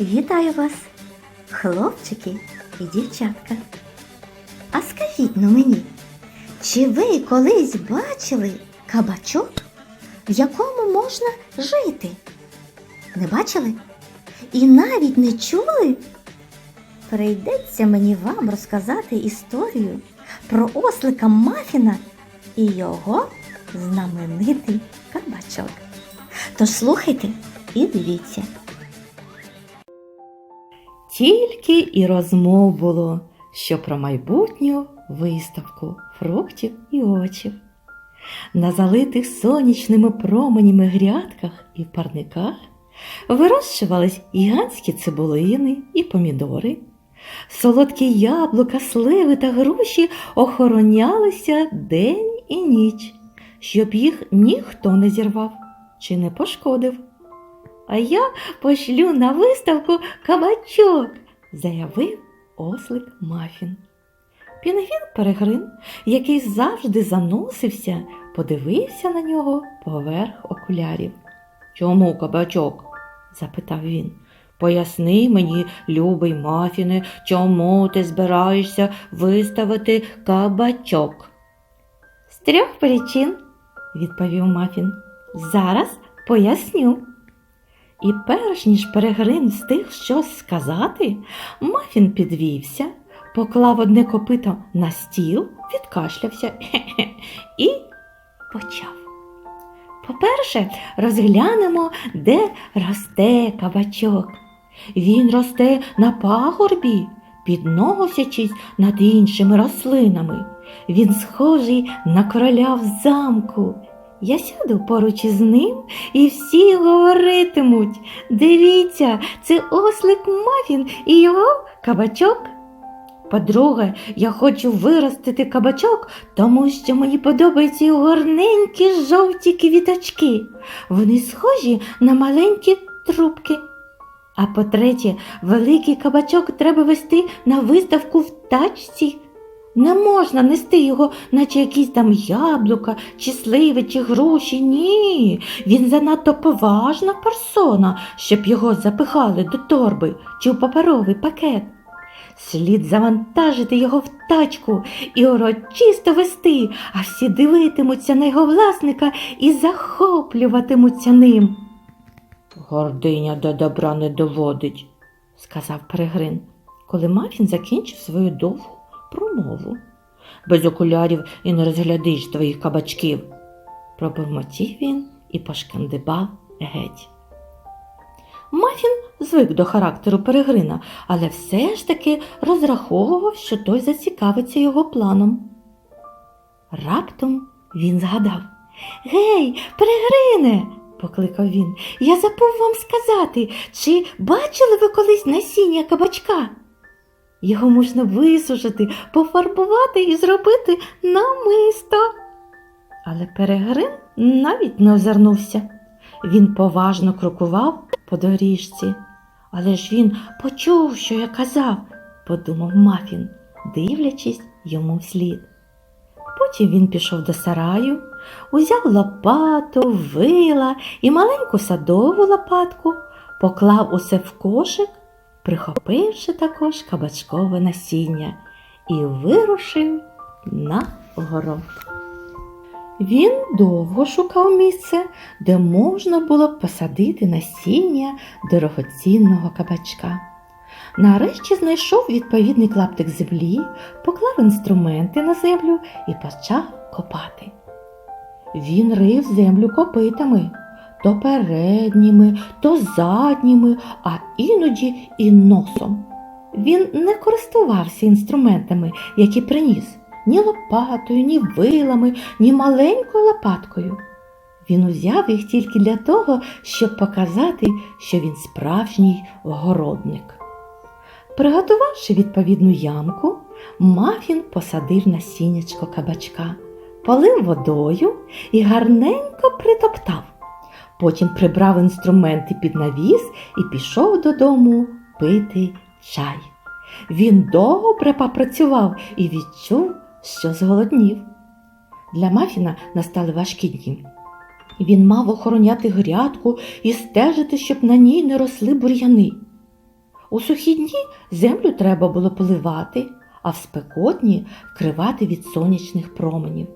Вітаю вас, хлопчики і дівчатка. А скажіть ну мені, чи ви колись бачили кабачок, в якому можна жити? Не бачили? І навіть не чули? Прийдеться мені вам розказати історію про ослика Мафіна і його знаменитий кабачок. Тож слухайте і дивіться. Тільки і розмов було, що про майбутню виставку фруктів і овочів. На залитих сонячними променями грядках і парниках вирощувались гігантські цибулини і помідори. Солодкі яблука, сливи та груші охоронялися день і ніч, щоб їх ніхто не зірвав чи не пошкодив. А я пошлю на виставку кабачок, заявив ослик Мафін. Пінгвін Перегрин, який завжди заносився, подивився на нього поверх окулярів. Чому кабачок? запитав він. Поясни мені, любий Мафіне, чому ти збираєшся виставити кабачок? З трьох причин, відповів Мафін. Зараз поясню. І перш ніж перегрин встиг щось сказати, Мафін підвівся, поклав одне копито на стіл, відкашлявся і почав. По-перше, розглянемо, де росте кабачок. Він росте на пагорбі, підносячись над іншими рослинами. Він схожий на короля в замку. Я сяду поруч із ним і всі говоритимуть. Дивіться, це ослик Мафін і його кабачок. По-друге, я хочу виростити кабачок, тому що мені подобаються його гарненькі жовті квіточки. Вони схожі на маленькі трубки. А по-третє, великий кабачок треба вести на виставку в тачці. Не можна нести його, наче якісь там яблука, чи сливи, чи груші. Ні. Він занадто поважна персона, щоб його запихали до торби чи в паперовий пакет. Слід завантажити його в тачку і урочисто вести, а всі дивитимуться на його власника і захоплюватимуться ним. Гординя до добра не доводить, сказав Перегрин, коли Мафін закінчив свою довгу промову. Без окулярів і не розглядиш твоїх кабачків. Пробурмотів він і пошкандибав геть. Мафін звик до характеру Перегрина, але все ж таки розраховував, що той зацікавиться його планом. Раптом він згадав Гей, Перегрине, покликав він, я забув вам сказати, чи бачили ви колись насіння кабачка? Його можна висушити, пофарбувати і зробити намисто. Але Перегрин навіть не озирнувся. Він поважно крокував по доріжці. Але ж він почув, що я казав, подумав Мафін, дивлячись йому вслід. Потім він пішов до сараю, узяв лопату, вила і маленьку садову лопатку, поклав усе в кошик, прихопивши також кабачкове насіння, і вирушив на город. Він довго шукав місце, де можна було посадити насіння дорогоцінного кабачка. Нарешті знайшов відповідний клаптик землі, поклав інструменти на землю і почав копати. Він рив землю копитами, то передніми, то задніми, а іноді і носом. Він не користувався інструментами, які приніс ні лопатою, ні вилами, ні маленькою лопаткою. Він узяв їх тільки для того, щоб показати, що він справжній городник. Приготувавши відповідну ямку, Мафін посадив насіннячко кабачка, полив водою і гарненько притоптав. Потім прибрав інструменти під навіс і пішов додому пити чай. Він добре попрацював і відчув, що зголоднів. Для Мафіна настали важкі дні. Він мав охороняти грядку і стежити, щоб на ній не росли бур'яни. У сухі дні землю треба було поливати, а в спекотні вкривати від сонячних променів.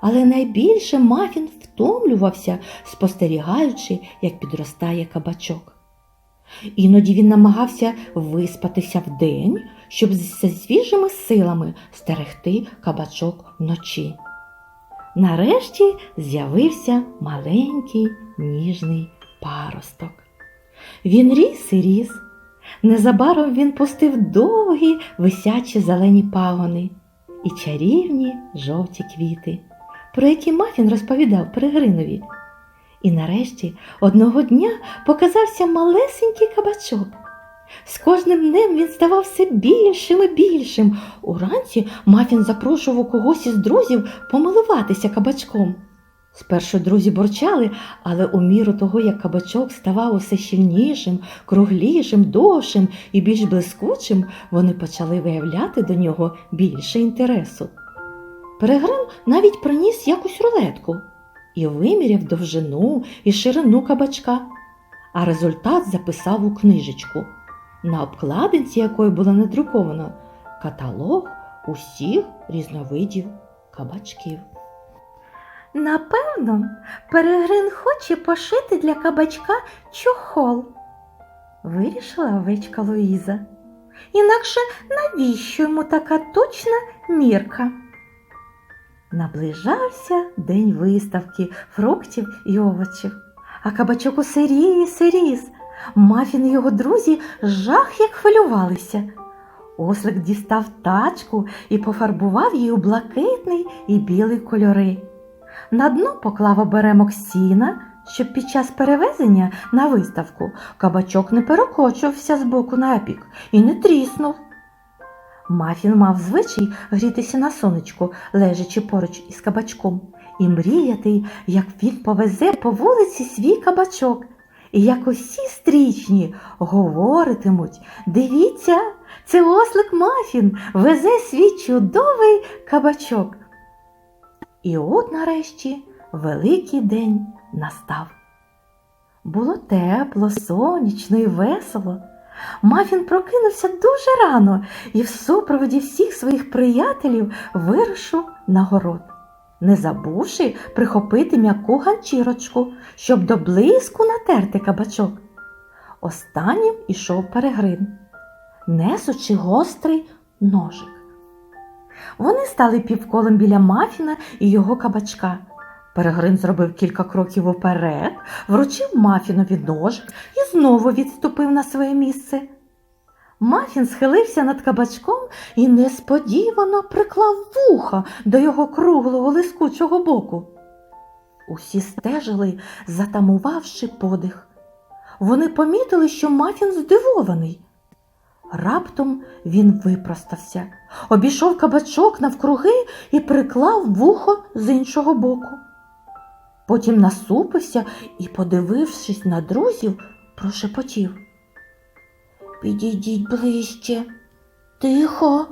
Але найбільше Мафін втомлювався, спостерігаючи, як підростає кабачок. Іноді він намагався виспатися вдень, щоб зі свіжими силами стерегти кабачок вночі. Нарешті з'явився маленький ніжний паросток. Він ріс і ріс. Незабаром він пустив довгі висячі зелені пагони і чарівні жовті квіти, про які Мафін розповідав Перегринові. І нарешті одного дня показався малесенький кабачок. З кожним днем він ставав все більшим і більшим. Уранці Мафін запрошував когось із друзів помилуватися кабачком. Спершу друзі бурчали, але у міру того, як кабачок ставав усе щільнішим, круглішим, довшим і більш блискучим, вони почали виявляти до нього більше інтересу. Перегрин навіть приніс якусь рулетку і виміряв довжину і ширину кабачка, а результат записав у книжечку, на обкладинці якої було надруковано каталог усіх різновидів кабачків. Напевно, Перегрин хоче пошити для кабачка чохол, вирішила овечка Луїза. Інакше навіщо йому така точна мірка? Наближався день виставки фруктів і овочів, а кабачок усе ріс і ріс. Мафін і його друзі жах як хвилювалися. Ослик дістав тачку і пофарбував її у блакитний і білий кольори. На дно поклав оберемок сіна, щоб під час перевезення на виставку кабачок не перекочувався з боку на бік і не тріснув. Мафін мав звичай грітися на сонечку, лежачи поруч із кабачком, і мріяти, як він повезе по вулиці свій кабачок, і як усі стрічні говоритимуть Дивіться, це ослик Мафін везе свій чудовий кабачок. І от нарешті великий день настав. Було тепло, сонячно і весело. Мафін прокинувся дуже рано і в супроводі всіх своїх приятелів вирушив на город, не забувши прихопити м'яку ганчірочку, щоб до блиску натерти кабачок. Останнім ішов перегрин, несучи гострий ножик. Вони стали півколом біля мафіна і його кабачка. Перегрин зробив кілька кроків уперед, вручив мафінові ножик і знову відступив на своє місце. Мафін схилився над кабачком і несподівано приклав вуха до його круглого лискучого боку. Усі стежили, затамувавши подих. Вони помітили, що Мафін здивований. Раптом він випростався, обійшов кабачок навкруги і приклав вухо з іншого боку. Потім насупився і, подивившись на друзів, прошепотів. Підійдіть ближче, тихо,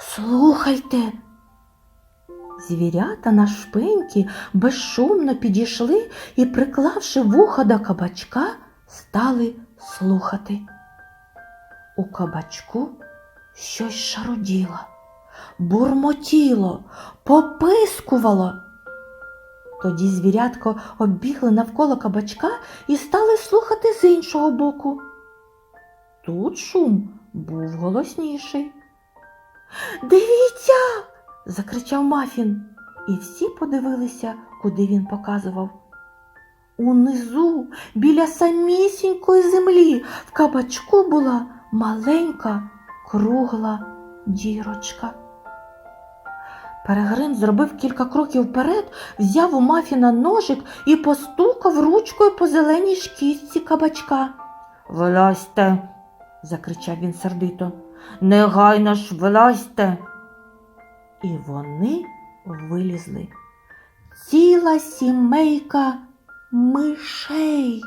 слухайте. Звірята на шпиньки безшумно підійшли і, приклавши вуха до кабачка, стали слухати. У кабачку щось шаруділо, бурмотіло, попискувало. Тоді звірятко оббігли навколо кабачка і стали слухати з іншого боку. Тут шум був голосніший. Дивіться. закричав Мафін, і всі подивилися, куди він показував. Унизу, біля самісінької землі, в кабачку була маленька кругла дірочка. Перегрин зробив кілька кроків вперед, взяв у мафіна ножик і постукав ручкою по зеленій шкістці кабачка. Вилазьте, закричав він сердито. Негайно ж вилазьте. І вони вилізли. Ціла сімейка мишей.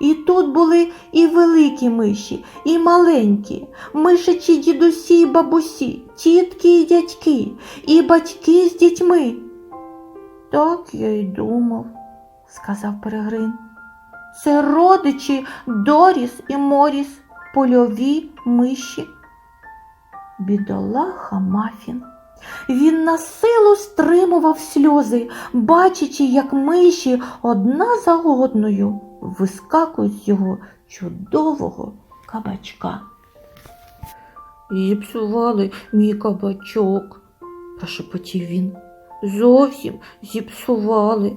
І тут були і великі миші, і маленькі, мишачі дідусі й бабусі, тітки і дядьки, і батьки з дітьми. Так я й думав, сказав Перегрин. Це родичі Доріс і Моріс, польові миші. Бідолаха Мафін. Він на силу стримував сльози, бачачи, як миші одна за одною вискакують з його чудового кабачка. Зіпсували мій кабачок, прошепотів він. Зовсім зіпсували.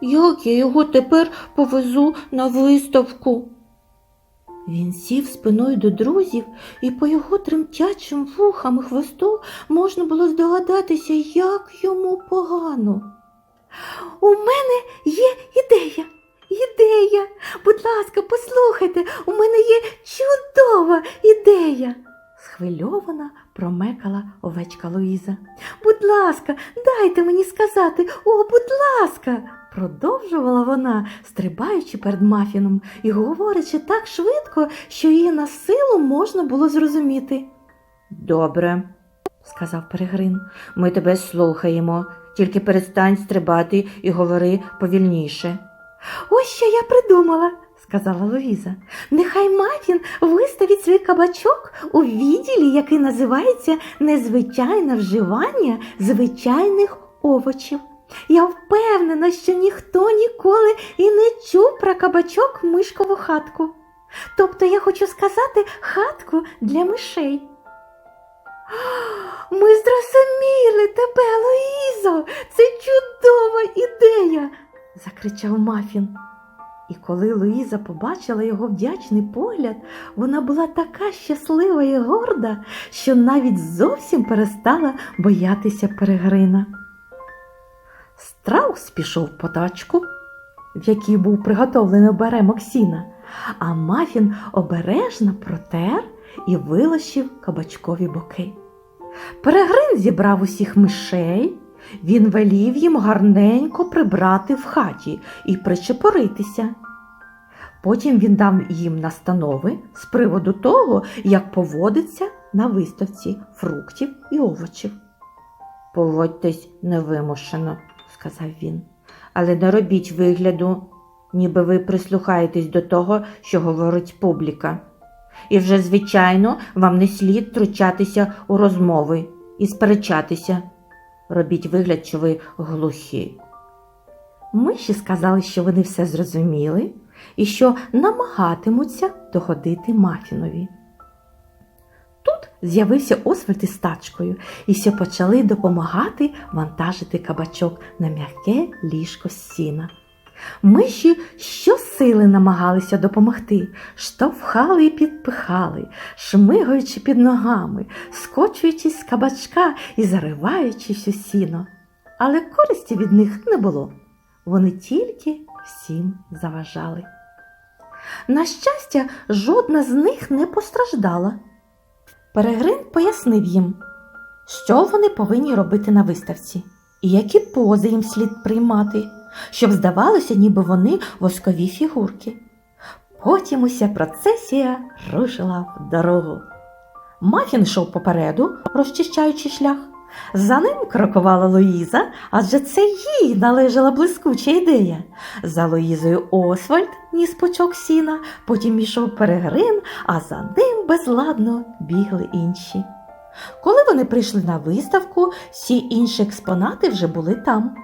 Як я його тепер повезу на виставку? Він сів спиною до друзів, і по його тремтячим вухам і хвосту можна було здогадатися, як йому погано. У мене є ідея, ідея. Будь ласка, послухайте, у мене є чудова ідея. Схвильована промекала овечка Луїза. Будь ласка, дайте мені сказати, о, будь ласка, продовжувала вона, стрибаючи перед мафіном і говорячи так швидко, що її на силу можна було зрозуміти. Добре, сказав Перегрин, ми тебе слухаємо, тільки перестань стрибати і говори повільніше. Ось що я придумала, сказала Луїза. Нехай Мафін виставить свій кабачок у відділі, який називається Незвичайне вживання звичайних овочів. Я впевнена, що ніхто ніколи і не чув про кабачок мишкову хатку. Тобто я хочу сказати хатку для мишей. Ми зрозуміли тебе, Луїзо, це чудова ідея, закричав Мафін. І коли Луїза побачила його вдячний погляд, вона була така щаслива і горда, що навіть зовсім перестала боятися перегрина. Страус пішов по тачку, в якій був приготовлений оберемок сіна, а Мафін обережно протер і вилощив кабачкові боки. Перегрин зібрав усіх мишей, він велів їм гарненько прибрати в хаті і причепоритися. Потім він дав їм настанови з приводу того, як поводиться на виставці фруктів і овочів. Поводьтесь невимушено, сказав він, але не робіть вигляду, ніби ви прислухаєтесь до того, що говорить публіка. І вже, звичайно, вам не слід втручатися у розмови і сперечатися. Робіть вигляд, що ви глухі. Миші сказали, що вони все зрозуміли і що намагатимуться догодити Мафінові. З'явився Освальд із тачкою, і всі почали допомагати вантажити кабачок на м'яке ліжко сіна. Миші щосили намагалися допомогти, штовхали і підпихали, шмигаючи під ногами, скочуючись з кабачка і зариваючись у сіно. Але користі від них не було. Вони тільки всім заважали. На щастя, жодна з них не постраждала. Перегрин пояснив їм, що вони повинні робити на виставці і які пози їм слід приймати, щоб здавалося, ніби вони воскові фігурки. Потім уся процесія рушила в дорогу. Мафін йшов попереду, розчищаючи шлях. За ним крокувала Луїза, адже це їй належала блискуча ідея. За Луїзою Освальд ніс пучок сіна, потім ішов перегрин, а за ним безладно бігли інші. Коли вони прийшли на виставку, всі інші експонати вже були там.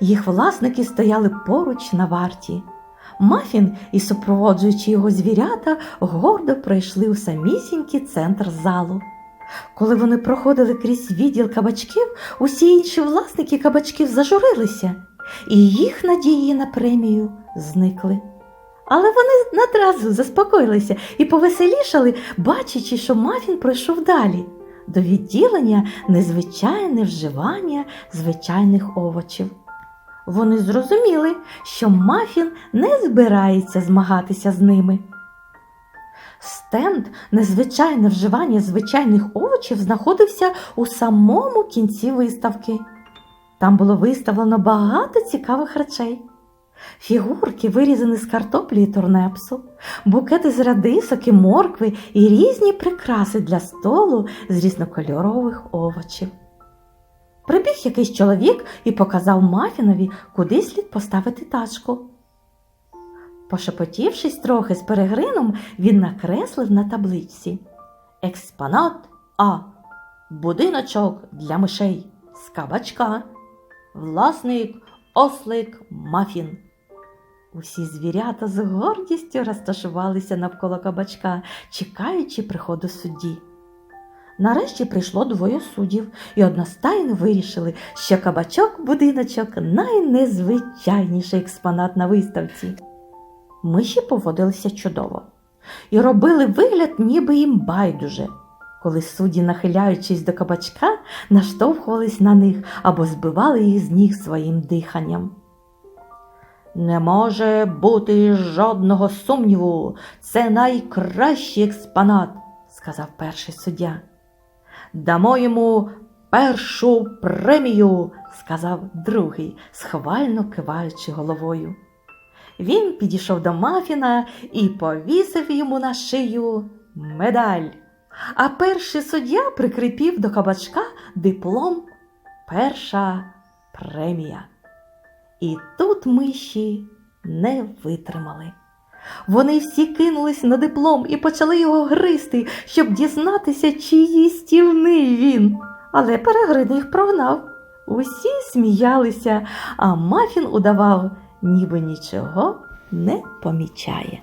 Їх власники стояли поруч на варті. Мафін і супроводжуючи його звірята гордо пройшли у самісінький центр залу. Коли вони проходили крізь відділ кабачків, усі інші власники кабачків зажурилися, і їх надії на премію зникли. Але вони надразу заспокоїлися і повеселішали, бачачи, що Мафін пройшов далі до відділення незвичайне вживання звичайних овочів. Вони зрозуміли, що Мафін не збирається змагатися з ними. Стенд незвичайне вживання звичайних овочів знаходився у самому кінці виставки. Там було виставлено багато цікавих речей. Фігурки вирізані з картоплі і турнепсу, букети з радисок і моркви і різні прикраси для столу з різнокольорових овочів. Прибіг якийсь чоловік і показав Мафінові, куди слід поставити тачку. Пошепотівшись трохи з перегрином, він накреслив на табличці Експонат А. Будиночок для мишей з кабачка. Власник ослик Мафін. Усі звірята з гордістю розташувалися навколо кабачка, чекаючи приходу судді. Нарешті прийшло двоє суддів, і одностайно вирішили, що кабачок будиночок найнезвичайніший експонат на виставці. Миші поводилися чудово і робили вигляд, ніби їм байдуже, коли судді, нахиляючись до кабачка, наштовхувались на них або збивали їх з ніг своїм диханням. Не може бути жодного сумніву, це найкращий експонат, сказав перший суддя. Дамо йому першу премію, сказав другий, схвально киваючи головою. Він підійшов до Мафіна і повісив йому на шию медаль. А перший суддя прикріпів до кабачка диплом Перша премія. І тут миші не витримали. Вони всі кинулись на диплом і почали його гризти, щоб дізнатися, чи їстівний він. Але перегрин їх прогнав. Усі сміялися, а Мафін удавав, ніби нічого не помічає.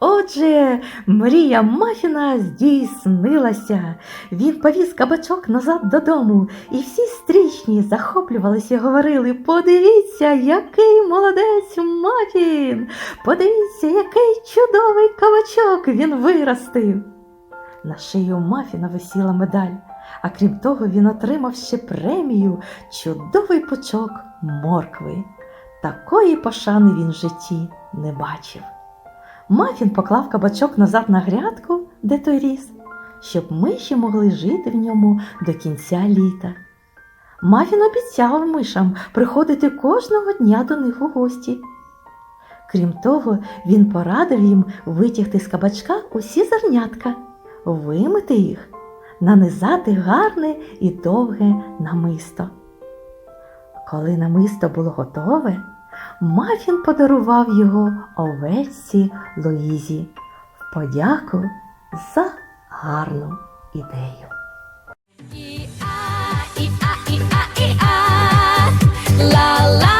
Отже, мрія Мафіна здійснилася. Він повіз кабачок назад додому, і всі стрічні захоплювалися і говорили: подивіться, який молодець Мафін! Подивіться, який чудовий кабачок він виростив. На шию Мафіна висіла медаль, а крім того, він отримав ще премію чудовий пучок моркви. Такої пошани він в житті не бачив. Мафін поклав кабачок назад на грядку, де той ріс, щоб миші могли жити в ньому до кінця літа. Мафін обіцяв мишам приходити кожного дня до них у гості. Крім того, він порадив їм витягти з кабачка усі зернятка, вимити їх, нанизати гарне і довге намисто. Коли намисто було готове, Мафін подарував його овечці Луїзі в подяку за гарну ідею. Ла-ла.